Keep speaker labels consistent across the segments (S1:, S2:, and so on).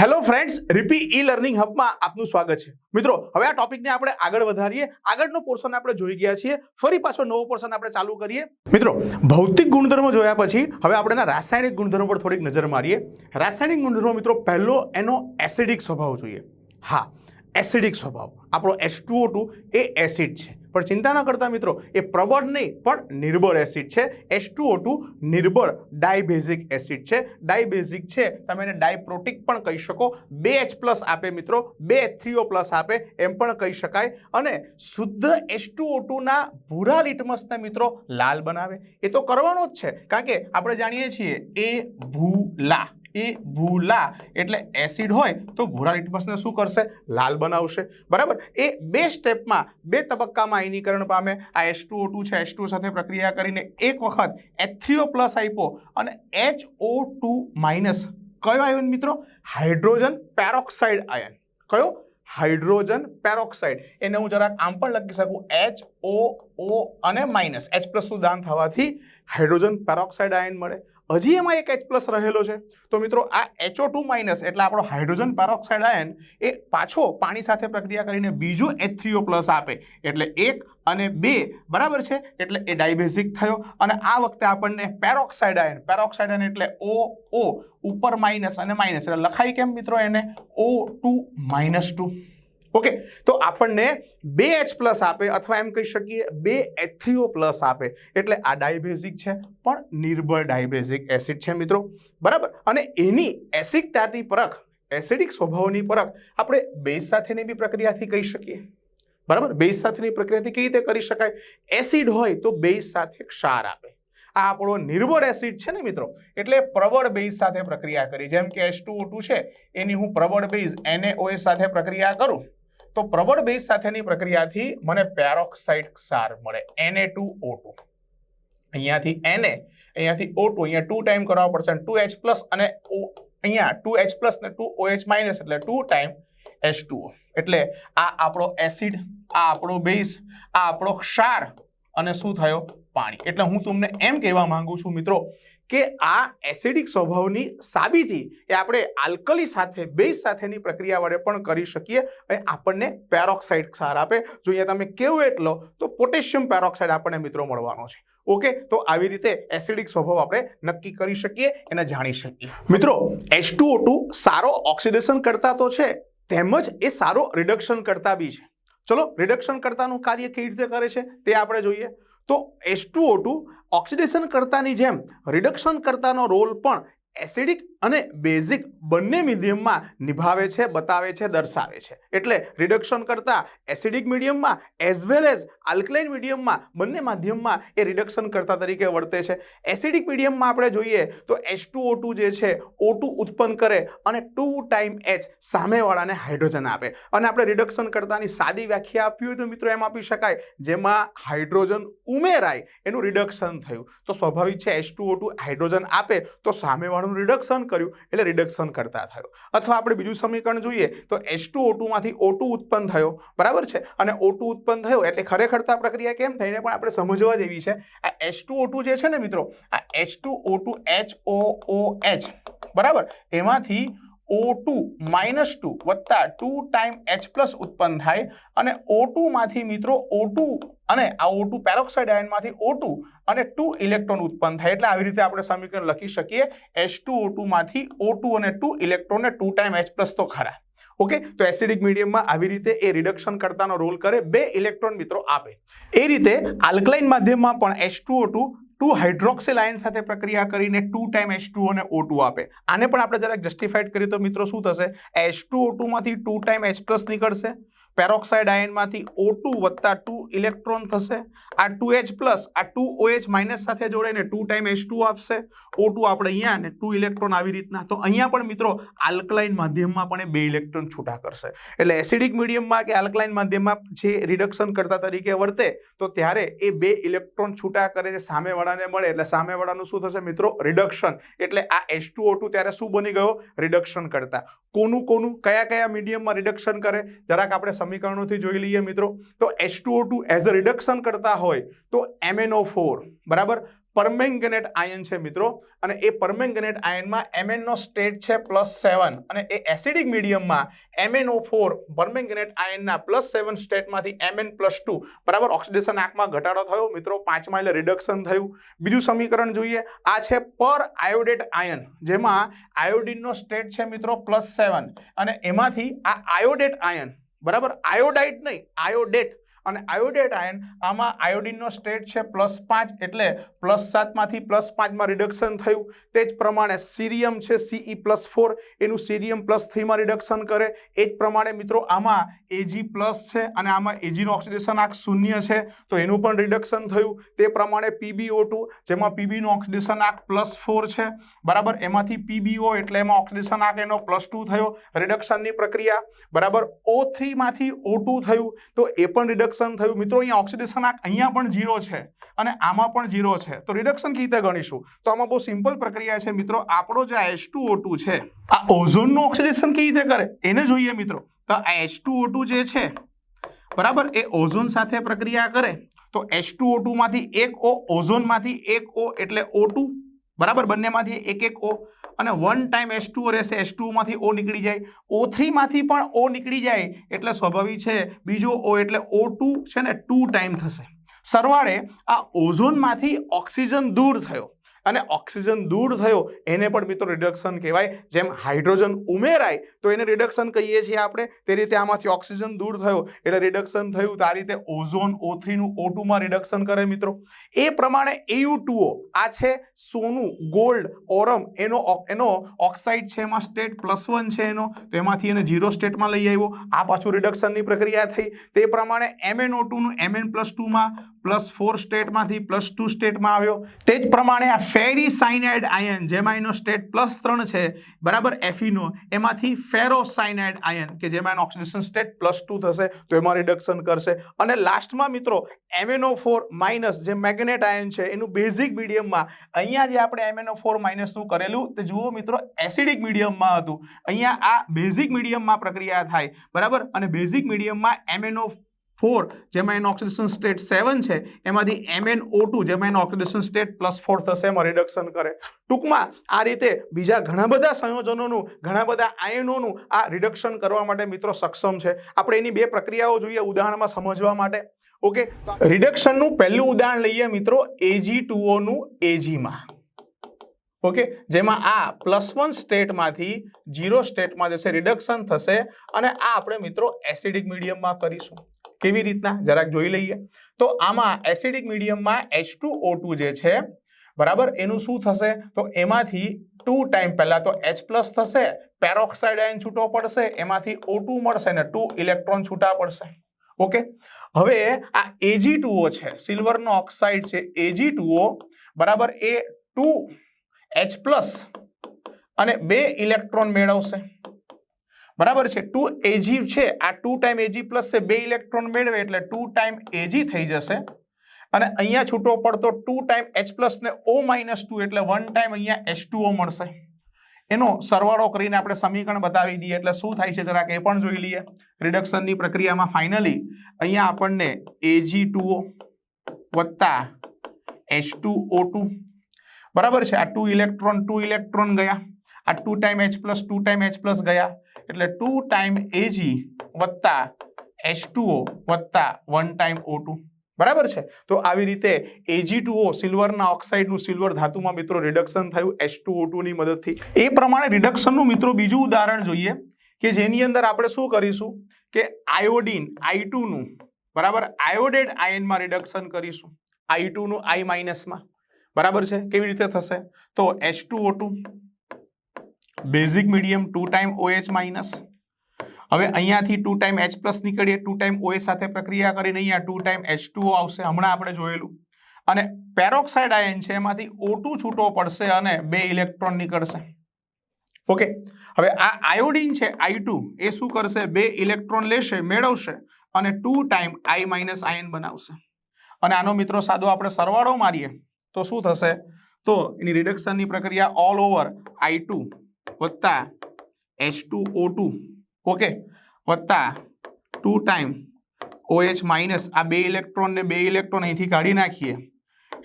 S1: Hello friends Ripi e learning હબમાં આપનું સ્વાગત છે. મિત્રો, હવે આ ટોપિકને આપણે આગળ વધારીએ. આગળનો પોર્શન આપણે જોઈ ગયા છીએ. ફરી પાછો નવો પોર્શન આપણે ચાલુ કરીએ. મિત્રો, ભૌતિક ગુણધર્મો જોયા પછી હવે આપણે રાસાયણિક ગુણધર્મો પર થોડીક નજર મારીએ. રાસાયણિક ગુણધર્મો, મિત્રો, પહેલો એનો એસિડિક સ્વભાવ જોઈએ. હા એસિડિક સ્વભાવ. આપણો એચ એ એસિડ છે. પણ ચિંતા ન કરતા મિત્રો, એ પ્રબળ નહીં, પણ નિર્બળ એસિડ છે. એસ ટુ નિર્બળ ડાયબેઝિક એસિડ છે. ડાયબેઝિક છે, તમે એને ડાયપ્રોટિક પણ કહી શકો. બે એચ પ્લસ આપે મિત્રો, બે થ્રીઓ પ્લસ આપે, એમ પણ કહી શકાય. અને શુદ્ધ એચ ટુ ના ભૂરા લિટમસને મિત્રો લાલ બનાવે. એ તો કરવાનો જ છે. કારણ કે આપણે જાણીએ છીએ, એ ભૂલા. એ ભૂલા. એટલે એસિડ હોય તો ભૂરા લિટમસને શું કરશે? લાલ બનાવશે. બરાબર? એ બે સ્ટેપમાં, બે તબક્કામાં આયનીકરણ પામે. આ એસ ટુ છે એસ ટુ સાથે પ્રક્રિયા કરીને એક વખત એથ્રીઓ પ્લસ આપ્યો અને એચ ટુ માઇનસ કયો આયન મિત્રો? Hydrogen peroxide ion. કયો? Hydrogen peroxide. એને હું જરાક આમ પણ લખી શકું. એચ ઓ ઓ અને માઇનસ એચ પ્લસનું દાન થવાથી હાઇડ્રોજન પેરોક્સાઇડ આયન મળે. હજી એમાં એક એચ પ્લસ રહેલો છે. તો મિત્રો, આ એચઓ ટુ માઇનસ એટલે આપણો હાઇડ્રોજન પેરોક્સાઇડ આયન એ પાછો પાણી સાથે પ્રક્રિયા કરીને બીજું એચ થ્રીઓ પ્લસ આપે. એટલે એક અને બે બરાબર છે? એટલે એ ડાયબેઝિક થયો. અને આ વખતે આપણને પેરોક્સાઇડ આયન પેરોક્સાઇડ આયન એટલે ઓ ઓ ઉપર માઇનસ અને માઇનસ એટલે લખાય કેમ મિત્રો એને? O two minus two okay, તો આપણને બે એચ પ્લસ આપે અથવા એમ કહી શકીએ બે એથ્રીઓ પ્લસ આપે. એટલે આ ડાયબેઝિક છે, પણ નિર્બળ ડાયબેઝિક એસિડ છે મિત્રો. બરાબર? અને એની એસિડતાથી પરખ, એસિડિક સ્વભાવની પરખ આપણે બેઝ સાથેની બી પ્રક્રિયાથી કહી શકીએ. બરાબર? બેઝ સાથેની પ્રક્રિયાથી કઈ રીતે કરી શકાય? એસિડ હોય તો બેઝ સાથે ક્ષાર આપે. આ આપણો નિર્બળ એસિડ છે ને મિત્રો? એટલે પ્રબળ બેઝ સાથે પ્રક્રિયા કરી. જેમ કે એસ ટુ છે, એની હું પ્રબળ બેઝ NaOH સાથે પ્રક્રિયા કરું. તો પ્રબળ બેઝ સાથેની પ્રક્રિયાથી મને પેરોક્સાઇડ ક્ષાર મળે એને ટુ ઓ ટુ અહીંયાથી એને અહીંયાથી ઓ ટુ અહીંયા ટુ ટાઈમ કરવા પડશે ટુ એચ પ્લસ અને ઓ અહીંયા ટુ એચ પ્લસ ને ટુ OH માઇનસ એટલે ટુ ટાઈમ એચ ટુ એટલે આ આપણો એસિડ આ આપણો બેઝ આ આપણો ક્ષાર અને શું થયો? પાણી. એટલે હું તમને એમ કહેવા માંગુ છું મિત્રો કે આ એસિડિક સ્વભાવની સાબિતી એ આપણે આલ્કલી સાથે, બેઝ સાથેની પ્રક્રિયા વડે પણ કરી શકીએ અને આપણને પેરોક્સાઇડ ક્ષાર આપે. જો અહીંયા તમે કેવું એટલો તો પોટેશિયમ પેરોક્સાઇડ આપણને મિત્રો મળવાનો છે. ઓકે? તો આવી રીતે એસિડિક સ્વભાવ આપણે નક્કી કરી શકીએ એને જાણી શકીએ. મિત્રો, એચ સારો ઓક્સિડેશન કરતા તો છે, તેમજ એ સારો રિડક્શન કરતા બી છે. ચલો, રિડક્શન કરતાનું કાર્ય કેવી રીતે કરે છે, તે આપણે જોઈએ. તો એસ ટુ ઓક્સિડેશન કરતાની જેમ રિડક્શન કરતાનો રોલ પણ એસિડિક અને બેઝિક બંને મીડિયમમાં નિભાવે છે, બતાવે છે, દર્શાવે છે. એટલે રિડક્શન કરતાં એસિડિક મીડિયમમાં એઝ વેલ એઝ આલ્કલાઇન મીડિયમમાં બંને માધ્યમમાં એ રિડક્શન કરતા તરીકે વર્તે છે. એસિડિક મીડિયમમાં આપણે જોઈએ તો એચ ટુ જે છે ઓ ઉત્પન્ન કરે અને ટુ ટાઈમ એચ સામેવાળાને હાઇડ્રોજન આપે. અને આપણે રિડક્શન કરતાની સાદી વ્યાખ્યા આપી હોય તો મિત્રો એમ આપી શકાય, જેમાં હાઇડ્રોજન ઉમેરાય, એનું રિડક્શન થયું. તો સ્વાભાવિક છે એચ ટુ હાઇડ્રોજન આપે, તો સામેવાળું વાળું રિડક્શન કર્યું એટલે રિડક્શન કરતા થયો. અથવા આપણે બીજું સમીકરણ જોઈએ તો એચ ટુ ઓટુમાંથી ઓટુ ઉત્પન્ન થયો. બરાબર છે? અને ઓટુ ઉત્પન્ન થયો એટલે ખરેખર તો આ પ્રક્રિયા કેમ થઈને પણ આપણે સમજવા જેવી છે. આ એચ ઓટુ જે છે ને મિત્રો, આ H two O two H O O H, બરાબર? એમાંથી ઓ માઇનસ ટુ વત્તા ટુ ટાઈમ એચ પ્લસ ઉત્પન્ન થાય અને ઓ ટુમાંથી મિત્રો ઓ અને આ ઓ ટુ પેરોક્સાઇડ આયનમાંથી ઓ અને ટુ ઇલેક્ટ્રોન ઉત્પન્ન થાય. એટલે આવી રીતે આપણે સમીકરણ લખી શકીએ. એચ ટુ ઓ ટુમાંથી ઓ ટુ અને ટુ ઇલેક્ટ્રોન ને ટુ ટાઈમ એચ પ્લસ તો ખરા. ઓકે તો એસિડિક મીડિયમમાં આવી રીતે એ રિડક્શન કરતાનો રોલ કરે. બે ઇલેક્ટ્રોન મિત્રો આપે. એ રીતે આલ્કલાઇન માધ્યમમાં પણ H two O two two hydroxyl ion સાથે પ્રક્રિયા કરીને ટુ ટાઈમ એચ ટુ અને ઓ ટુ આપે. આને પણ આપણે જરાક જસ્ટિફાઈડ કરીએ તો મિત્રો શું થશે? એચ ટુ ઓ ટુમાંથી ટુ ટાઈમ એચ પ્લસ નીકળશે. પેરોક્સાઇડ આયનમાંથી ઓ ટુ વત્તા ટુ ઇલેક્ટ્રોન થશે. આ ટુ એચ પ્લસ આ ટુ ઓએચ માઇનસ સાથે જોડાઈને ટુ ટાઈમ એચ ટુ આપશે. ઓ ટુ આપણે અહીંયા ને ટુ ઇલેક્ટ્રોન આવી રીતના. તો અહીંયા પણ મિત્રો આલ્કલાઇન માધ્યમમાં પણ એ બે ઇલેક્ટ્રોન છૂટા કરશે. એટલે એસિડિક મીડિયમમાં કે આલ્કલાઇન માધ્યમમાં જે રિડક્શન કરતા તરીકે વર્તે, તો ત્યારે એ બે ઇલેક્ટ્રોન છૂટા કરે છે. સામેવાળાને મળે, એટલે સામેવાળાનું શું થશે મિત્રો? રિડક્શન એટલે આ એચ ટુ ઓ ટુ ત્યારે શું બની ગયો? રિડક્શન કરતા. કોનું કોનું, કયા કયા મીડિયમમાં રિડક્શન કરે? જરાક આપણે સમીકરણોથી જોઈ લઈએ મિત્રો, તો H two two as a reduction કરતા હોય તો એમએનઓ ફોર બરાબર? પરમેંગનેટ આયન છે મિત્રો, અને એ પરમેંગનેટ આયનમાં એમએનનો સ્ટેટ છે પ્લસ સેવન અને એ એસિડિક મીડિયમમાં એમએનઓ ફોર પરમેંગનેટ આયનના પ્લસ સેવન સ્ટેટમાંથી એમએન પ્લસ ટુ બરાબર? ઓક્સિડેશન આંકમાં ઘટાડો થયો મિત્રો, પાંચમાં એટલે રિડક્શન થયું. બીજું સમીકરણ જોઈએ, આ છે પર આયોડેટ આયન જેમાં આયોડિનનો સ્ટેટ છે મિત્રો પ્લસ સેવન અને એમાંથી આ આયોડેટ આયન બરાબર? આયોડાઇટ નહીં આયોડેટ અને આયોડેટ આયન આમાં આયોડિનનો સ્ટેટ છે પ્લસ પાંચ એટલે પ્લસ સાતમાંથી પ્લસ પાંચમાં રિડક્શન થયું. તે જ પ્રમાણે સિરિયમ છે સીઈ પ્લસ ફોર એનું સિરિયમ પ્લસ થ્રીમાં રિડક્શન કરે. એ જ પ્રમાણે મિત્રો આમાં એજી પ્લસ છે અને આમાં એજીનો ઓક્સિડેશન આંક શૂન્ય છે. તો એનું પણ રિડક્શન થયું. તે પ્રમાણે પીબીઓ ટુ જેમાં પીબીનો ઓક્સિડેશન આંક પ્લસ ફોર છે. બરાબર? એમાંથી પીબીઓ એટલે એમાં ઓક્સિડેશન આંક એનો પ્લસ ટુ થયો. રિડક્શનની પ્રક્રિયા. બરાબર? ઓ થ્રીમાંથી ઓ ટુ થયું. તો એ પણ રિડક્શન થયું. મિત્રો, અહીંયા ઓક્સિડેશન આંક અહીંયા પણ ઝીરો છે અને આમાં પણ ઝીરો છે. તો રિડક્શન કઈ રીતે ગણીશું? તો આમાં બહુ સિમ્પલ પ્રક્રિયા છે મિત્રો. આપણો જે એચ ટુ છે, આ ઓઝોનનું ઓક્સિડેશન કઈ રીતે કરે? એને જોઈએ મિત્રો. તો આ એચ ટુ જે છે, બરાબર? એ ઓઝોન સાથે પ્રક્રિયા કરે. તો એચ ટુ ઓ ટુમાંથી એક ઓ ઓઝોનમાંથી એક ઓ એટલે ઓ બરાબર? બંનેમાંથી એક એક ઓ અને વન ટાઈમ એસ ટુ રહેશે. એસ ટુમાંથી ઓ નીકળી જાય. ઓ થ્રીમાંથી પણ ઓ નીકળી જાય એટલે સ્વાભાવિક છે. બીજો ઓ એટલે ઓ ટુ છે ને ટુ ટાઈમ થશે. સરવાળે આ ઓઝોનમાંથી ઓક્સિજન દૂર થયો. અને ઓક્સિજન દૂર થયો, એને પણ મિત્રો રિડક્શન કહેવાય. જેમ હાઇડ્રોજન ઉમેરાય, તો એને રિડક્શન કહીએ છીએ આપણે. તે રીતે આમાંથી ઓક્સિજન દૂર થયો, એટલે રિડક્શન થયું. તો આ રીતે ઓઝોન ઓ થ્રીનું ઓ ટુમાં રિડક્શન કરે મિત્રો. એ પ્રમાણે એયુ ટુઓ આ છે સોનું ગોલ્ડ ઓરમ, એનો એનો ઓક્સાઇડ છે એમાં સ્ટેટ પ્લસ વન છે એનો. તો એમાંથી એને ઝીરો સ્ટેટમાં લઈ આવ્યો. આ પાછું રિડક્શનની પ્રક્રિયા થઈ. તે પ્રમાણે એમએનઓ ટુનું એમએન પ્લસ ટુમાં પ્લસ ફોર સ્ટેટમાંથી પ્લસ ટુ સ્ટેટમાં આવ્યો. તે જ પ્રમાણે આ ફેરી સાઇનાઇડ આયન જેમાં એનો સ્ટેટ પ્લસ ત્રણ છે, બરાબર એફીનો એમાંથી ફેરોસાઇનાઇડ આયન કે જેમાં એનો ઓક્સિડેશન સ્ટેટ પ્લસ ટુ થશે, તો એમાં રિડક્શન કરશે. અને લાસ્ટમાં મિત્રો એમએનઓ ફોર માઇનસ જે મેગ્નેટ આયન છે, એનું બેઝિક મીડિયમમાં અહીંયા જે આપણે એમએનઓ ફોર માઇનસનું કરેલું, તે જુઓ મિત્રો એસિડિક મીડિયમમાં હતું. અહીંયા આ બેઝિક મીડિયમમાં પ્રક્રિયા થાય, બરાબર? અને બેઝિક મીડિયમમાં એમએનઓ ફોર, જેમાં એનો ઓક્સિડેશન સ્ટેટ સેવન છે, એમાંથી એમએન ઓ ટુ જેમાં એનો ઓક્સિડેશન સ્ટેટ પ્લસ ફોર થશે એમાં રિડક્શન કરે. ટૂંકમાં આ રીતે બીજા ઘણા બધા સંયોજનોનું, ઘણા બધા આયનોનું આ રિડક્શન કરવા માટે મિત્રો સક્ષમ છે. આપણે એની બે પ્રક્રિયાઓ જોઈએ ઉદાહરણમાં સમજવા માટે. ઓકે? રિડક્શનનું પહેલું ઉદાહરણ લઈએ મિત્રો એજી ટુઓનું એજીમાં ઓકે? જેમાં આ પ્લસ વન સ્ટેટમાંથી જીરો સ્ટેટમાં જશે રિડક્શન થશે અને આ આપણે મિત્રો એસિડિક મીડિયમમાં કરીશું. કેવી રીતના? જરાક જોઈ લઈએ. તો આમાં એસિડિક મીડિયમમાં એચ ટુ જે છે, બરાબર, એનું શું થશે? તો એમાંથી ટુ ટાઈમ પહેલાં તો એચ પ્લસ થશે પેરોક્સાઇડ આયન છૂટો પડશે, એમાંથી ઓ મળશે ને ટુ ઇલેક્ટ્રોન છૂટા પડશે. ઓકે? હવે આ એજી ટુઓ છે સિલ્વરનો ઓક્સાઇડ છે એજી ટુઓ બરાબર, એ ટુ એચ પ્લસ અને બે ઇલેક્ટ્રોન મેળવશે. બરાબર છે? ટુ એજી છે. આ ટુ ટાઈમ એજી પ્લસ છે. બે ઇલેક્ટ્રોન મેળવે એટલે ટુ ટાઈમ એજી થઈ જશે. અને અહીંયા છૂટો પડતો ટુ ટાઈમ એચ પ્લસ ને ઓ માઇનસ ટુ એટલે વન ટાઈમ અહીંયા એચ મળશે. એનો સરવાળો કરીને આપણે સમીકરણ બતાવી દઈએ એટલે શું થાય છે? જરાક એ પણ જોઈ લઈએ. રિડક્શનની પ્રક્રિયામાં ફાઇનલી અહીંયા આપણને એજી ટુઓ વત્તા એચ ટુ ઓ ટુ બરાબર છે? આ ટુ ઇલેક્ટ્રોન ટુ ઇલેક્ટ્રોન ગયા. આ two time H plus two time H plus ગયા. એટલે ટુ ટાઈમ એજી વત્તા એચ ટુઓ વત્તા વન ટાઈમ ઓ ટુ. બરાબર છે? તો આવી રીતે એજી ટુઓ સિલ્વરના ઓક્સાઇડનું સિલ્વર ધાતુમાં મિત્રો રિડક્શન થયું એચ ટુ ઓ ટુની મદદથી. એ પ્રમાણે રિડક્શનનું મિત્રો બીજું ઉદાહરણ જોઈએ કે જેની અંદર આપણે શું કરીશું કે આયોડિન આઈ ટુનું, બરાબર? આયોડેડ આયનમાં રિડક્શન કરીશું આઈ ટુનું આઈ માઇનસમાં. બરાબર છે? કેવી રીતે થશે? તો H two O two basic, medium, two time, OH, minus. હવે અહીંયાથી ટુ ટાઈમ, એચ પ્લસ નીકળીએ, ટુ ટાઈમ ઓએ સાથે પ્રક્રિયા કરીને અહીંયા ટુ ટાઈમ, એચ ટુ આવશે, હમણાં આપણે જોયેલું. અને પેરોક્સાઇડ આયન છે, એમાંથી ઓ ટુ છૂટો પડશે અને બે ઇલેક્ટ્રોન નીકળશે. ઓકે, હવે આ આયોડિન છે, આઈ ટુ, એ શું કરશે? બે ઇલેક્ટ્રોન લેશે, મેળવશે અને two time, I minus ion બનાવશે. અને આનો મિત્રો સાદો આપણે સરવાળો મારીએ, તો શું થશે? તો એની રિડક્શનની પ્રક્રિયા ઓલ ઓવર આઈ ટુ. વત્તા H two O two okay વત્તા ટુ ટાઈમ ઓએચ માઇનસ આ બે ઇલેક્ટ્રોન ને બે ઇલેક્ટ્રોન અહીંથી કાઢી નાખીએ.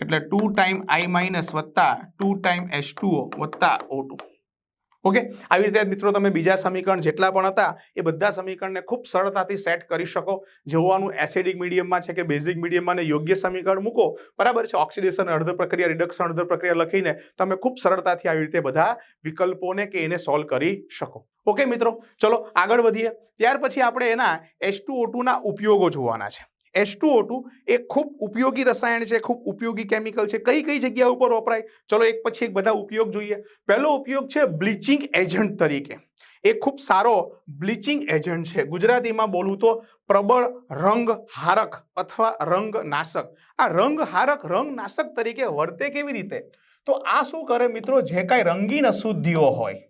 S1: એટલે ટુ ટાઈમ આઈ માઇનસ વત્તા two time H two O વત્તા ઓ ટુ ઓકે આવી રીતે મિત્રો તમે બીજા સમીકરણ જેટલા પણ હતા, એ બધા સમીકરણને ખૂબ સરળતાથી સેટ કરી શકો. જોવાનું એસિડિક મીડિયમમાં છે કે બેઝિક મીડિયમમાં યોગ્ય સમીકરણ મૂકો. બરાબર છે? ઓક્સિડેશન અર્ધ પ્રક્રિયા રિડક્શન અર્ધ પ્રક્રિયા લખીને તમે ખૂબ સરળતાથી આવી રીતે બધા વિકલ્પોને કે એને સોલ્વ કરી શકો. ઓકે મિત્રો? ચલો, આગળ વધીએ. ત્યાર પછી આપણે એના એસ ટુ ના ઉપયોગો જોવાના છે. એચ ટુ એ ખૂબ ઉપયોગી રસાયણ છે, ખૂબ ઉપયોગી કેમિકલ છે. કઈ કઈ જગ્યા ઉપર વપરાય? ચલો એક પછી એક બધા ઉપયોગ જોઈએ. પહેલો ઉપયોગ છે બ્લીચિંગ એજન્ટ તરીકે. એ ખૂબ સારો બ્લીચિંગ એજન્ટ છે. ગુજરાતીમાં બોલું તો પ્રબળ રંગ હારક અથવા રંગ નાશક આ રંગ હારક રંગ નાશક તરીકે વર્તે કેવી રીતે? તો આ શું કરે મિત્રો? જે કાંઈ રંગીન અશુદ્ધિઓ હોય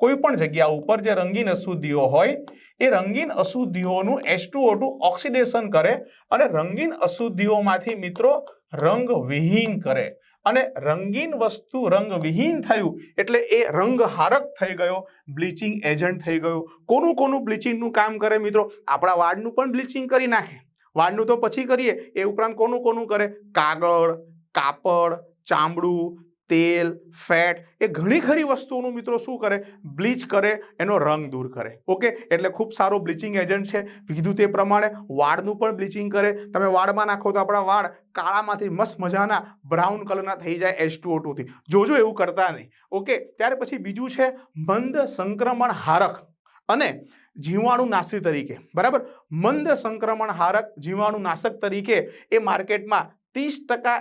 S1: કોઈ પણ જગ્યા ઉપર જે રંગીન અશુદ્ધિઓ હોય, એ રંગીન અશુદ્ધિઓનું ટુ ઓક્સિડેશન કરે અને રંગીન અશુદ્ધિઓમાંથી મિત્રો રંગ વિહીન કરે. અને રંગીન વસ્તુ રંગવિહીન થયું એટલે એ રંગહારક થઈ ગયો, બ્લીચિંગ એજન્ટ થઈ ગયો. કોનું કોનું બ્લીચિંગનું કામ કરે મિત્રો? આપણા વાળનું પણ બ્લીચિંગ કરી નાખે. વાળનું તો પછી કરીએ, એ ઉપરાંત કોનું કોનું કરે? કાગળ, કાપડ, ચામડું તેલ, ફેટ એ ઘણી ખરી વસ્તુઓનું મિત્રો શું કરે? બ્લીચ કરે, એનો રંગ દૂર કરે. ઓકે? એટલે ખૂબ સારો બ્લીચિંગ એજન્ટ છે. કીધું તે પ્રમાણે વાળનું પણ બ્લીચિંગ કરે. તમે વાળમાં નાખો તો આપણા વાળ કાળામાંથી મસ્ત મજાના બ્રાઉન કલરના થઈ જાય એચ ટુ ટુથી જોજો એવું કરતા નહીં. ઓકે? ત્યાર પછી બીજું છે મંદ સંક્રમણ હારક અને જીવાણુ નાશી તરીકે. બરાબર? મંદ સંક્રમણ હારક, જીવાણુ નાશક તરીકે એ માર્કેટમાં ત્રીસ ટકા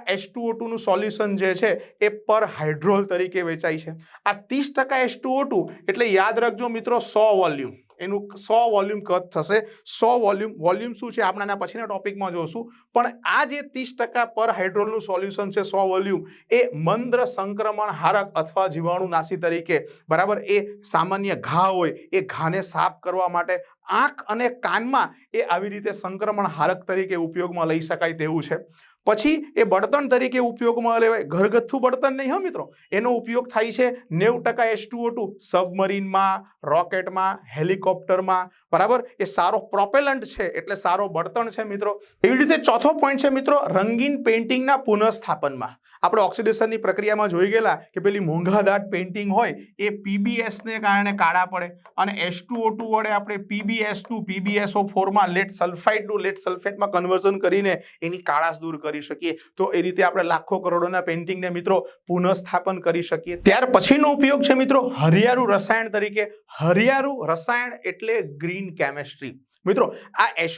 S1: નું સોલ્યુશન જે છે એ પર હાઇડ્રોલ તરીકે વેચાય છે. આ ત્રીસ ટકા ટુ એટલે યાદ રાખજો મિત્રો સો વોલ્યુમ. એનું સો વોલ્યુમ કદ થશે. સો વોલ્યુમ વોલ્યુમ શું છે? આપણે આના પછીના ટોપિકમાં જોશું. પણ આ જે ત્રીસ ટકા પર હાઇડ્રોલનું સોલ્યુશન છે સો વોલ્યુમ, એ મંદ્ર સંક્રમણ હારક અથવા જીવાણુ નાશી તરીકે. બરાબર? એ સામાન્ય ઘા હોય, એ ઘાને સાફ કરવા માટે આંખ અને કાનમાં એ આવી રીતે સંક્રમણ હારક તરીકે ઉપયોગમાં લઈ શકાય તેવું છે. પછી એ બળતણ તરીકે ઉપયોગમાં લેવાય. ઘરગથ્થુ બળતણ નહીં, હા મિત્રો? એનો ઉપયોગ થાય છે નેવું ટકા એસ ટુ ટુ સબમરીનમાં, રોકેટમાં, હેલિકોપ્ટરમાં. બરાબર? એ સારો પ્રોપેલન્ટ છે, એટલે સારો બળતણ છે મિત્રો. એવી રીતે ચોથો પોઈન્ટ છે મિત્રો, રંગીન પેઇન્ટિંગના પુનઃસ્થાપનમાં. આપણે ઓક્સિડેશનની પ્રક્રિયામાં જોઈ ગયેલા કે પેલી મોંઘાદાટ પેઇન્ટિંગ હોય, એ પીબીએસને કારણે કાળા પડે અને એસ ટુ ટુ વડે આપણે પીબીએસ ટુ પીબીએસઓ ફોરમાં લેટ સલ્ફાઇડનું લેટ સલ્ફેટમાં કન્વર્ઝન કરીને એની કાળાશ દૂર કરી શકીએ. તો એ રીતે આપણે લાખો કરોડોના પેઇન્ટિંગને મિત્રો પુનઃસ્થાપન કરી શકીએ. ત્યાર પછીનો ઉપયોગ છે મિત્રો, હરિયાળું રસાયણ તરીકે. હરિયાળું રસાયણ એટલે ગ્રીન કેમેસ્ટ્રી મિત્રો, આ એચ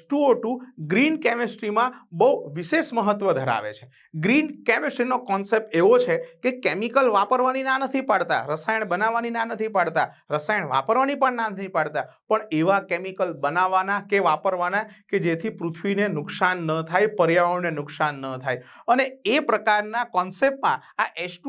S1: ગ્રીન કેમેસ્ટ્રીમાં બહુ વિશેષ મહત્વ ધરાવે છે. ગ્રીન કેમેસ્ટ્રીનો કોન્સેપ્ટ એવો છે કે કેમિકલ વાપરવાની ના નથી પાડતા, રસાયણ બનાવવાની ના નથી પાડતા, રસાયણ વાપરવાની પણ ના નથી પાડતા, પણ એવા કેમિકલ બનાવવાના કે વાપરવાના કે જેથી પૃથ્વીને નુકસાન ન થાય, પર્યાવરણને નુકસાન ન થાય. અને એ પ્રકારના કોન્સેપ્ટમાં આ એચ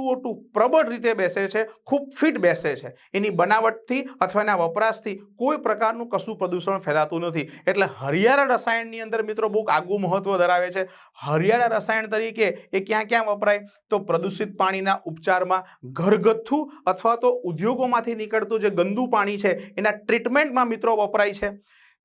S1: પ્રબળ રીતે બેસે છે, ખૂબ ફિટ બેસે છે. એની બનાવટથી અથવા એના વપરાશથી કોઈ પ્રકારનું કશું પ્રદૂષણ ફેલાતું નથી. એટલે હરિયાળા રસાયણની અંદર મિત્રો બહુ આગવું મહત્વ ધરાવે છે. હરિયાળા રસાયણ તરીકે એ ક્યાં ક્યાં વપરાય? તો પ્રદૂષિત પાણીના ઉપચારમાં ઘરગથ્થુ અથવા તો ઉદ્યોગોમાંથી નીકળતું જે ગંદુ પાણી છે, એના ટ્રીટમેન્ટમાં મિત્રો વપરાય છે.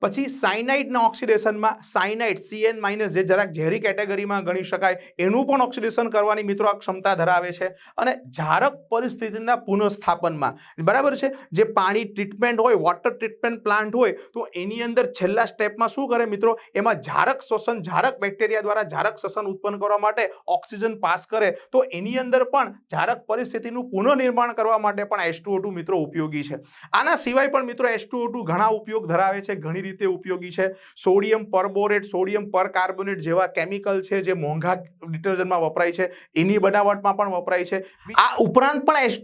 S1: પછી સાયનાઇડના ઓક્સિડેશનમાં સાયનાઇડ સીએન માઇનસ જે જરાક ઝેરી કેટેગરીમાં ગણી શકાય, એનું પણ ઓક્સિડેશન કરવાની મિત્રો આ ક્ષમતા ધરાવે છે. અને ઝારક પરિસ્થિતિના પુનઃસ્થાપનમાં, બરાબર છે? જે પાણી ટ્રીટમેન્ટ હોય વોટર ટ્રીટમેન્ટ પ્લાન્ટ હોય, તો એની અંદર છેલ્લા સ્ટેપમાં શું કરે મિત્રો? એમાં ઝારક શ્વસન ઝારક બેક્ટેરિયા દ્વારા ઝારક શ્વસન ઉત્પન્ન કરવા માટે ઓક્સિજન પાસ કરે. તો એની અંદર પણ ઝારક પરિસ્થિતિનું પુનઃનિર્માણ કરવા માટે પણ એસ મિત્રો ઉપયોગી છે. આના સિવાય પણ મિત્રો એસ ઘણા ઉપયોગ ધરાવે છે, ઘણી રીતે ઉપયોગી છે. સોડિયમ પરબોરેટ, સોડિયમ પરકાર્બોનેટ જેવા કેમિકલ છે જે મોંઘા ડિટર્જન્ટમાં વપરાય છે. એની બનાવટમાં પણ વપરાય છે. આ ઉપરાંત પણ એસ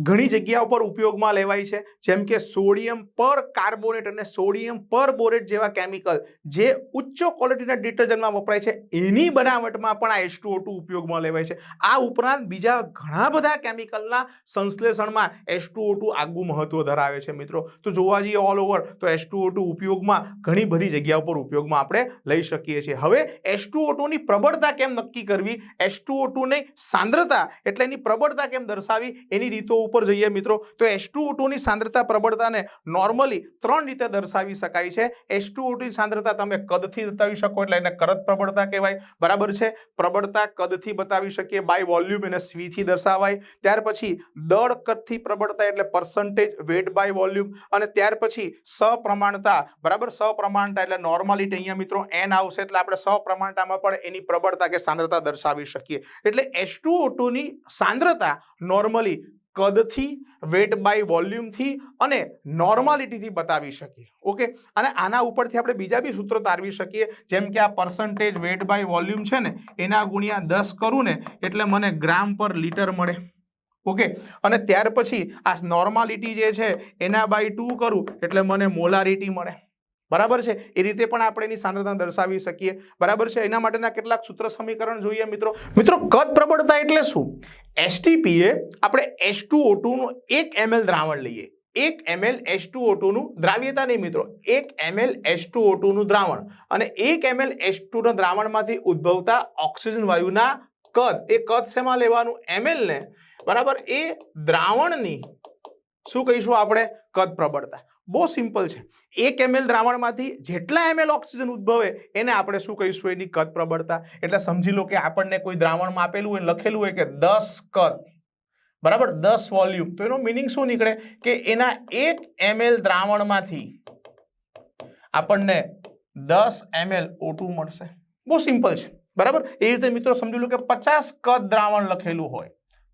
S1: ઘણી જગ્યા ઉપર ઉપયોગમાં લેવાય છે. જેમ કે સોડિયમ પર કાર્બોનેટ અને સોડિયમ પરબોરેટ જેવા કેમિકલ જે ઉચ્ચ ક્વોલિટીના ડિટર્જન્ટમાં વપરાય છે. એની બનાવટમાં પણ આ એસ ઉપયોગમાં લેવાય છે. આ ઉપરાંત બીજા ઘણા બધા કેમિકલના સંશ્લેષણમાં એસ આગવું મહત્વ ધરાવે છે મિત્રો. તો જોવા જઈએ ઓલ ઓવર તો એસ ઉપયોગ ઉપયોગમાં ઘણી બધી જગ્યા ઉપર ઉપયોગમાં આપણે લઈ શકીએ છીએ. હવે એસ ટુઓટુની પ્રબળતા કેમ નક્કી કરવી? એસ ટુઓટુની સાંદ્રતા એટલે એની પ્રબળતા કેમ દર્શાવી એની રીતો ઉપર જઈએ મિત્રો. તો એસ ટુઓટુની સાંદ્રતા પ્રબળતાને નોર્મલી ત્રણ રીતે દર્શાવી શકાય છે. એસ ટુઓટુની સાંદ્રતા તમે કદથી બતાવી શકો? એટલે એને કરત પ્રબળતા કહેવાય. બરાબર છે? પ્રબળતા કદથી બતાવી શકીએ? બાય વોલ્યુમ એને સ્વીથી દર્શાવાય. ત્યાર પછી દળ કદથી પ્રબળતા એટલે પર્સન્ટેજ વેટ બાય વોલ્યુમ અને ત્યાર પછી સપ્રમાણતા બરાબર? સપ્રમાણતા એટલે નોર્માલિટી અહીંયા મિત્રો એન આવશે એટલે આપણે સપ્રમાણતામાં પણ એની પ્રબળતા કે સાંદ્રતા દર્શાવી શકીએ. એટલે એસની સાંદ્રતા નોર્મલી કદથી વેટ બાય વોલ્યુમથી અને નોર્માલિટીથી બતાવી શકીએ. ઓકે અને આના ઉપરથી આપણે બીજા બી સૂત્રો તારવી શકીએ. જેમ કે આ પર્સન્ટેજ વેટ બાય વોલ્યુમ છે ને, એના ગુણ્યા દસ કરું ને, એટલે મને ગ્રામ પર લીટર મળે. ઓકે અને ત્યાર પછી આ નોર્માલિટી જે છે, એના બાય ટુ કરું, એટલે મને મોલારિટી મળે. બરાબર છે? એ રીતે પણ આપણે એની સાંદ્રતા દર્શાવી શકીએ. બરાબર છે? એના માટેના કેટલાક સૂત્ર સમીકરણ જોઈએ મિત્રો. મિત્રો, કદ પ્રબળતા એટલે શું? એસટીપીએ આપણે એસ ટુ ઓટુનું એક એમએલ દ્રાવણ લઈએ. એક એમએલ એસ ટુ ઓટુનું દ્રાવ્યતા નહીં મિત્રો. એક એમએલ એસ ટુ ઓટુનું દ્રાવણ. અને એક એમએલ એસ ટુના દ્રાવણમાંથી ઉદ્ભવતા ઓક્સિજન વાયુના કદ. એ કદ શેમાં લેવાનું? એમએલ ને. બરાબર? એ દ્રાવણની શું કહીશું આપણે? કદ પ્રબળતા. બહુ સિમ્પલ છે. એક એમએલ દ્રાવણમાંથી જેટલા એમએલ ઓક્સિજન ઉદ્ભવે, એને આપણે શું કહીશું? એની કદ પ્રબળતા. એટલે સમજી લો કે આપણને કોઈ દ્રાવણમાં આપેલું હોય લખેલું હોય કે દસ કદ. બરાબર? દસ વોલ્યુમ. તો એનો મિનિંગ શું નીકળે? કે એના એક એમએલ દ્રાવણમાંથી આપણને દસ એમએલ ઓટું મળશે. બહુ સિમ્પલ છે. બરાબર? એ રીતે મિત્રો સમજી લો કે પચાસ કદ દ્રાવણ લખેલું હોય.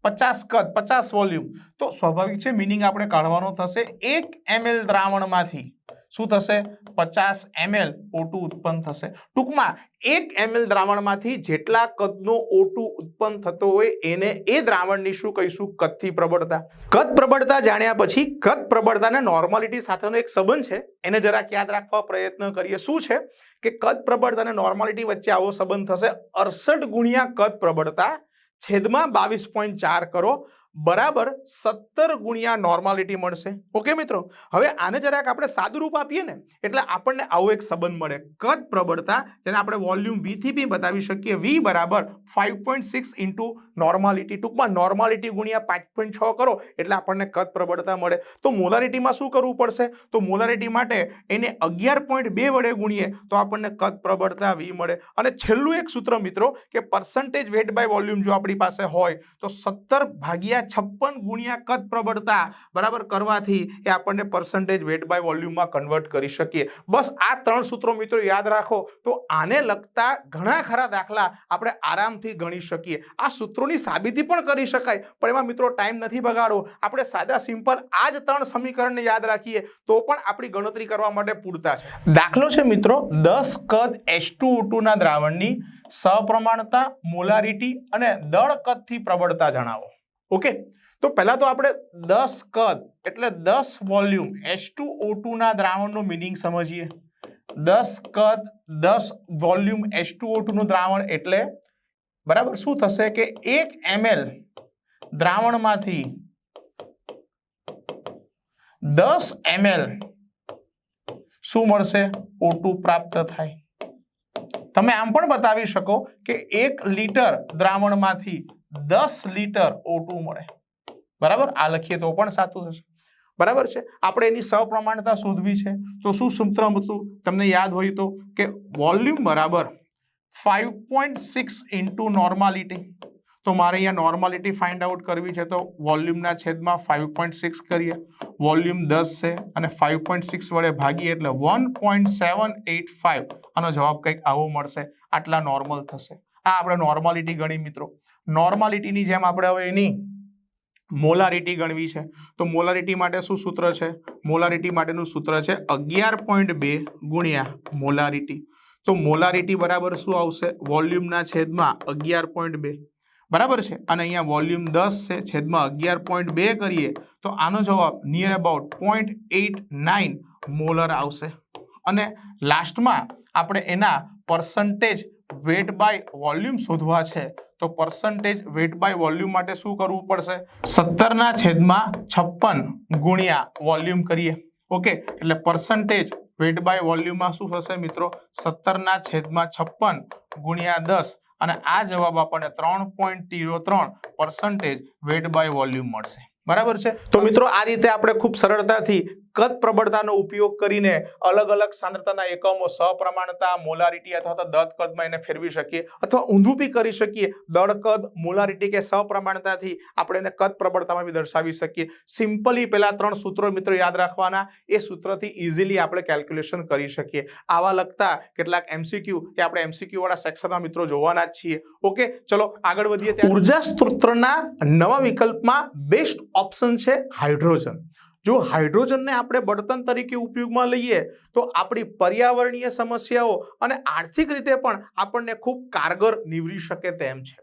S1: પચાસ કદ, પચાસ વોલ્યુમ. તો સ્વાભાવિક છે, મિનિંગ આપણે કાઢવાનો થશે એક એમએલ દ્રાવણમાંથી. શું થશે? પચાસ એમએલ ઓટુ ઉત્પન્ન થશે. ટૂંકમાં, એક એમએલ દ્રાવણમાંથી જેટલા કદનો ઓટુ ઉત્પન્ન થતો હોય, એને એ દ્રાવણની શું કહીશું? કદથી પ્રબળતા. કદ પ્રબળતા જાણ્યા પછી, કદ પ્રબળતાને નોર્માલિટી સાથેનો એક સંબંધ છે. એને જરાક યાદ રાખવા પ્રયત્ન કરીએ. શું છે? કે કદ પ્રબળતા અને નોર્માલિટી વચ્ચે આવો સંબંધ થશે. અડસઠ ગુણ્યા કદ પ્રબળતા છેદમાં બાવીસ પોઈન્ટ ચાર કરો, બરાબર સત્તર ગુણ્યા નોર્માલિટી મળશે. ઓકે મિત્રો? હવે આને જરાક આપણે સાદું રૂપ આપીએ ને, એટલે આપણને આવો એક સંબંધ મળે. કદ પ્રબળતા, જેને આપણે વોલ્યુમ વીથી બી બતાવી શકીએ. વી બરાબર five point six into normality ટૂંકમાં નોર્માલિટી ગુણ્યા પાંચ પોઈન્ટ છ કરો એટલે આપણને કદ પ્રબળતા મળે. તો મોલારિટીમાં શું કરવું પડશે? તો મોલારિટી માટે એને અગિયાર પોઈન્ટ બે વડે ગુણીએ તો આપણને કદ પ્રબળતા વી મળે. અને છેલ્લું એક સૂત્ર મિત્રો કે પર્સન્ટેજ વેટ બાય વોલ્યુમ જો આપણી પાસે હોય તો સત્તર ભાગ્યા છપ્પન ગુણ્યા કદ પ્રબળતા બરાબર કરવાથી એ આપણને પર્સન્ટેજ વેટ બાય વોલ્યુમમાં કન્વર્ટ કરી શકીએ. બસ આ ત્રણ સૂત્રો મિત્રો યાદ રાખો. તો આને લગતા ઘણા ખરા દાખલા આપણે આરામથી ગણી શકીએ. આ સૂત્રોની સાબિતી પણ કરી શકાય. પણ એમાં મિત્રો ટાઈમ નથી બગાડવો. આપણે સાદા સિમ્પલ આ જ ત્રણ સમીકરણને યાદ રાખીએ તો પણ આપણી ગણતરી કરવા માટે પૂરતા છે. દાખલો છે મિત્રો, દસ કદ એચ ટુ ના દ્રાવણની સપ્રમાણતા, મોલારિટી અને દળ કદથી પ્રબળતા જણાવો. ઓકે? તો પહેલાં તો આપણે દસ કદ એટલે દસ વોલ્યુમ એચ ટુ ના દ્રાવણનો મિનિંગ સમજીએ. દસ કદ દસ વોલ્યુમ એચ ટુ નું દ્રાવણ એટલે બરાબર? શું થશે કે એક એમએલ દ્રાવણમાંથી દસ એમએલ શું મળશે? ઓટુ પ્રાપ્ત થાય. તમે આમ પણ બતાવી શકો કે એક લીટર દ્રાવણમાંથી દસ લીટર ઓટુ મળે. બરાબર? આ લખીએ તો પણ સાચું થશે. બરાબર છે? આપણે એની સપ્રમાણતા શોધવી છે. તો શું સૂત્ર હતું? તમને યાદ હોય તો કે વોલ્યુમ બરાબર five point six into normality તો મારે અહીંયા નોર્માલિટી ફાઇન્ડ આઉટ કરવી છે તો વોલ્યુમના છેદમાં ફાઇવ પોઈન્ટ સિક્સ કરીએ. વોલ્યુમ દસ છે અને ફાઇવ પોઈન્ટ સિક્સ વડે ભાગીએ એટલે one point seven eight five આનો જવાબ કંઈક આવો મળશે. આટલા નોર્મલ થશે. આ આપણે નોર્માલિટી ગણી મિત્રો. નોર્માલિટીની જેમ આપણે હવે એની મોલારિટી ગણવી છે. તો મોલારિટી માટે શું સૂત્ર છે? મોલારિટી માટેનું સૂત્ર છે અગિયાર પોઈન્ટ બે ગુણ્યા મોલારિટી તો મોલારિટી બરાબર શું આવશે? વોલ્યુમના છેદમાં અગિયાર પોઈન્ટ બે. બરાબર છે? અને અહીંયા વોલ્યુમ દસ છે છેદમાં અગિયાર પોઈન્ટ બે કરીએ તો આનો જવાબ near about point eight nine molar આવશે. અને લાસ્ટમાં આપણે એના પર્સન્ટેજ વેટ બાય વોલ્યુમ શોધવા છે તો પર્સન્ટેજ વેટ બાય વોલ્યુમ માટે શું કરવું પડશે? સત્તરના છેદમાં છપ્પન ગુણ્યા વોલ્યુમ કરીએ. ઓકે એટલે પર્સન્ટેજ વેટ બાય વોલ્યુમમાં શું થશે મિત્રો? સત્તરના છેદમાં છપ્પન ગુણ્યા દસ. અને આ જવાબ આપણને ત્રણ પોઈન્ટ ઝીરો ત્રણ પર્સન્ટેજ વેટ બાય વોલ્યુમ મળશે. બરાબર છે? તો મિત્રો, આ રીતે આપણે ખૂબ સરળતાથી કદ પ્રબળતાનો ઉપયોગ કરીને અલગ અલગ સાંદ્રતાના એકમો સપ્રમાણતા, મોલારિટી અથવા તો દત કદમાં એને ફેરવી શકીએ અથવા ઊંધું બી કરી શકીએ. દળ કદ, મોલારિટી કે સપ્રમાણતાથી આપણે એને કદ પ્રબળતામાં બી દર્શાવી શકીએ. સિમ્પલી પેલા ત્રણ સૂત્રો મિત્રો યાદ રાખવાના. એ સૂત્રથી ઇઝીલી આપણે કેલ્ક્યુલેશન કરી શકીએ. આવા લગતા કેટલાક એમસીક્યુ કે આપણે એમસીક્યુ વાળા સેક્શનમાં મિત્રો જોવાના જ છીએ. ઓકે ચલો, આગળ વધીએ ઊર્જા સ્ત્રોતના નવા વિકલ્પમાં બેસ્ટ ઓપ્શન છે હાઇડ્રોજન જો હાઇડ્રોજનને આપણે બળતણ તરીકે ઉપયોગમાં લઈએ, તો આપણી પર્યાવરણીય સમસ્યાઓ અને આર્થિક રીતે પણ આપણને ખૂબ કારગર નીવડી શકે તેમ છે.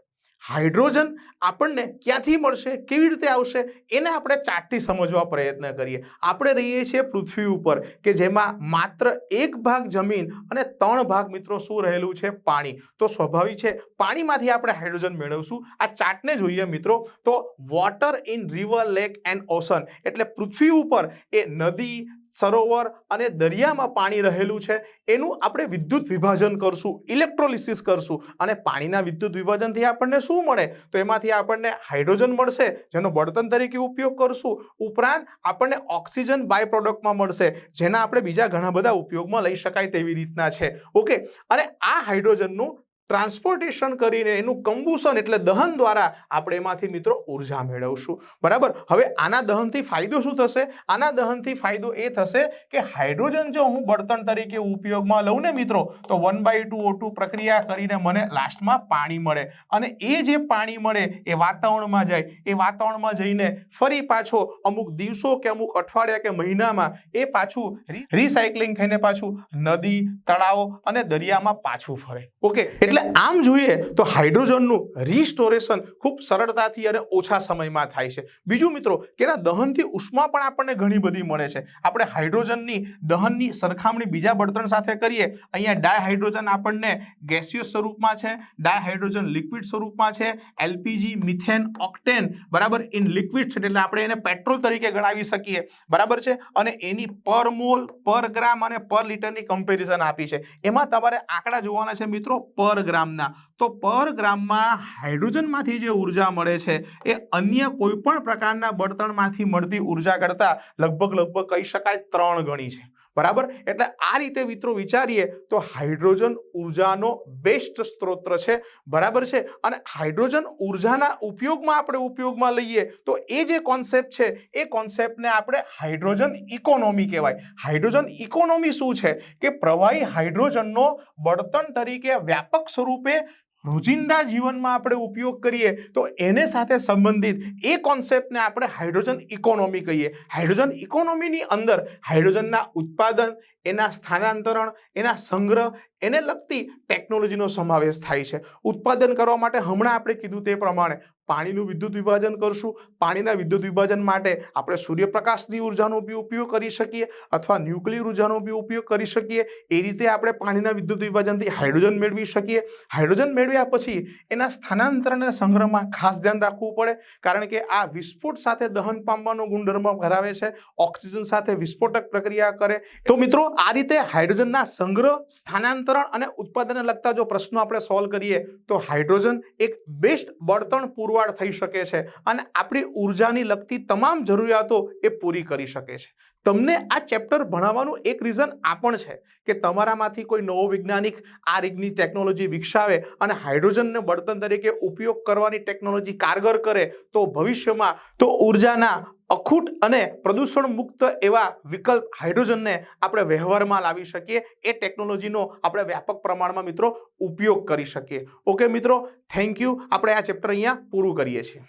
S1: હાઇડ્રોજન આપણને ક્યાંથી મળશે, કેવી રીતે આવશે, એને આપણે ચાટથી સમજવા પ્રયત્ન કરીએ. આપણે રહીએ છીએ પૃથ્વી ઉપર, કે જેમાં માત્ર એક ભાગ જમીન અને ત્રણ ભાગ મિત્રો શું રહેલું છે? પાણી. તો સ્વાભાવિક છે, પાણીમાંથી આપણે હાઇડ્રોજન મેળવશું. આ ચાટને જોઈએ મિત્રો, તો water in river lake and ocean એટલે પૃથ્વી ઉપર એ નદી સરોવર અને દરિયામાં પાણી રહેલું છે, એનું આપણે વિદ્યુત વિભાજન કરશું, ઇલેક્ટ્રોલિસિસ કરશું. અને પાણીના વિદ્યુત વિભાજનથી આપણને શું મળે? તો એમાંથી આપણને હાઇડ્રોજન મળશે, જેનો બળતણ તરીકે ઉપયોગ કરશું. ઉપરાંત આપણને ઓક્સિજન બાય પ્રોડક્ટમાં મળશે, જેના આપણે બીજા ઘણા બધા ઉપયોગમાં લઈ શકાય તેવી રીતના છે. ઓકે? અને આ હાઇડ્રોજનનું ટ્રાન્સપોર્ટેશન કરીને એનું કમ્બુશન એટલે દહન દ્વારા આપણે એમાંથી મિત્રો ઊર્જા મેળવશું. બરાબર? હવે આના દહનથી ફાયદો શું થશે? આના દહનથી ફાયદો એ થશે કે હાઇડ્રોજન જો હું બળતણ તરીકે ઉપયોગમાં લઉં ને મિત્રો, તો વન બાય ટુ ઓટુ પ્રક્રિયા કરીને મને લાસ્ટમાં પાણી મળે. અને એ જે પાણી મળે, એ વાતાવરણમાં જાય. એ વાતાવરણમાં જઈને ફરી પાછો અમુક દિવસો કે અમુક અઠવાડિયા કે મહિનામાં એ પાછું રિસાયકલિંગ થઈને પાછું નદી, તળાવો અને દરિયામાં પાછું ફરે. ઓકે? એટલે આમ જોઈએ તો હાઇડ્રોજનનું રિસ્ટોરેશન ખૂબ સરળતાથી અને ઓછા સમયમાં થાય છે. બીજું મિત્રો કે એના દહનથી ઉષ્મા પણ આપણને ઘણી બધી મળે છે. આપણે હાઇડ્રોજનની દહનની સરખામણી બીજા બળતણ સાથે કરીએ, અહીંયા ડાયહાઇડ્રોજન આપણને ગેસિયસ સ્વરૂપમાં છે, ડાયહાઇડ્રોજન લિક્વિડ સ્વરૂપમાં છે, L P G, methane, octane, બરાબર, ઇન લિક્વિડ છે, એટલે આપણે એને પેટ્રોલ તરીકે ગણાવી શકીએ. બરાબર છે? અને એની પર મોલ, પર ગ્રામ અને પર લીટરની કમ્પેરિઝન આપી છે. એમાં તમારે આંકડા જોવાના છે મિત્રો, પર ગ્રામના. તો પર ગ્રામમાં હાઇડ્રોજનમાંથી જે ઊર્જા મળે છે, એ અન્ય કોઈ પણ પ્રકારના બળતણમાંથી મળતી ઊર્જા કરતાં લગભગ લગભગ કહી શકાય ત્રણ ગણી છે. બરાબર? એટલે આ રીતે મિત્રો વિચારીએ તો હાઇડ્રોજન ઉર્જાનો બેસ્ટ સ્ત્રોત છે. બરાબર છે? અને હાઇડ્રોજન ઉર્જાના ઉપયોગમાં આપણે ઉપયોગમાં લઈએ તો એ જે કોન્સેપ્ટ છે, એ કોન્સેપ્ટને આપણે હાઇડ્રોજન ઇકોનોમી કહેવાય. હાઇડ્રોજન ઇકોનોમી શું છે? કે પ્રવાહી હાઇડ્રોજનનો બળતણ તરીકે વ્યાપક સ્વરૂપે રોજિંદા જીવનમાં આપણે ઉપયોગ કરીએ તો એને સાથે સંબંધિત એ કોન્સેપ્ટને આપણે હાઇડ્રોજન ઇકોનોમી કહીએ. હાઇડ્રોજન ઇકોનોમીની અંદર હાઇડ્રોજનના ઉત્પાદન, એના સ્થાનાંતરણ, એના સંગ્રહ એને લગતી ટેકનોલોજીનો સમાવેશ થાય છે. ઉત્પાદન કરવા માટે હમણાં આપણે કીધું તે પ્રમાણે પાણીનું વિદ્યુત વિભાજન કરશું. પાણીના વિદ્યુત વિભાજન માટે આપણે સૂર્યપ્રકાશની ઉર્જાનો બી ઉપયોગ કરી શકીએ અથવા ન્યુક્લિયર ઉર્જાનો બી ઉપયોગ કરી શકીએ. એ રીતે આપણે પાણીના વિદ્યુત વિભાજનથી હાઇડ્રોજન મેળવી શકીએ. હાઇડ્રોજન મેળવ્યા પછી એના સ્થાનાંતરણ સંગ્રહમાં ખાસ ધ્યાન રાખવું પડે કારણ કે આ વિસ્ફોટ સાથે દહન પામવાનો ગુણધર્મ ધરાવે છે. ઓક્સિજન સાથે વિસ્ફોટક પ્રક્રિયા કરે. તો મિત્રો, આ રીતે હાઇડ્રોજનના સંગ્રહ સ્થાનાંતરણ અને ઉત્પાદનને લગતા જો પ્રશ્નો આપણે સોલ્વ કરીએ, તો હાઇડ્રોજન એક બેસ્ટ બળતણ પુરવાર થઈ શકે છે અને આપણી ઉર્જાની લગતી તમામ જરૂરિયાતો એ પૂરી કરી શકે છે. તમને આ ચેપ્ટર ભણાવવાનું એક રીઝન આ પણ છે કે તમારામાંથી કોઈ નવો વૈજ્ઞાનિક આ રીતની ટેકનોલોજી વિકસાવે અને હાઇડ્રોજનને બળતણ તરીકે ઉપયોગ કરવાની ટેકનોલોજી કારગર કરે તો ભવિષ્યમાં તો ઉર્જાના અખૂટ અને પ્રદૂષણ મુક્ત એવા વિકલ્પ હાઇડ્રોજનને આપણે વ્યવહારમાં લાવી શકીએ. એ ટેકનોલોજીનો આપણે વ્યાપક પ્રમાણમાં મિત્રો ઉપયોગ કરી શકીએ. ઓકે મિત્રો થેન્ક યુ આપણે આ ચેપ્ટર અહીંયા પૂરું કરીએ છીએ.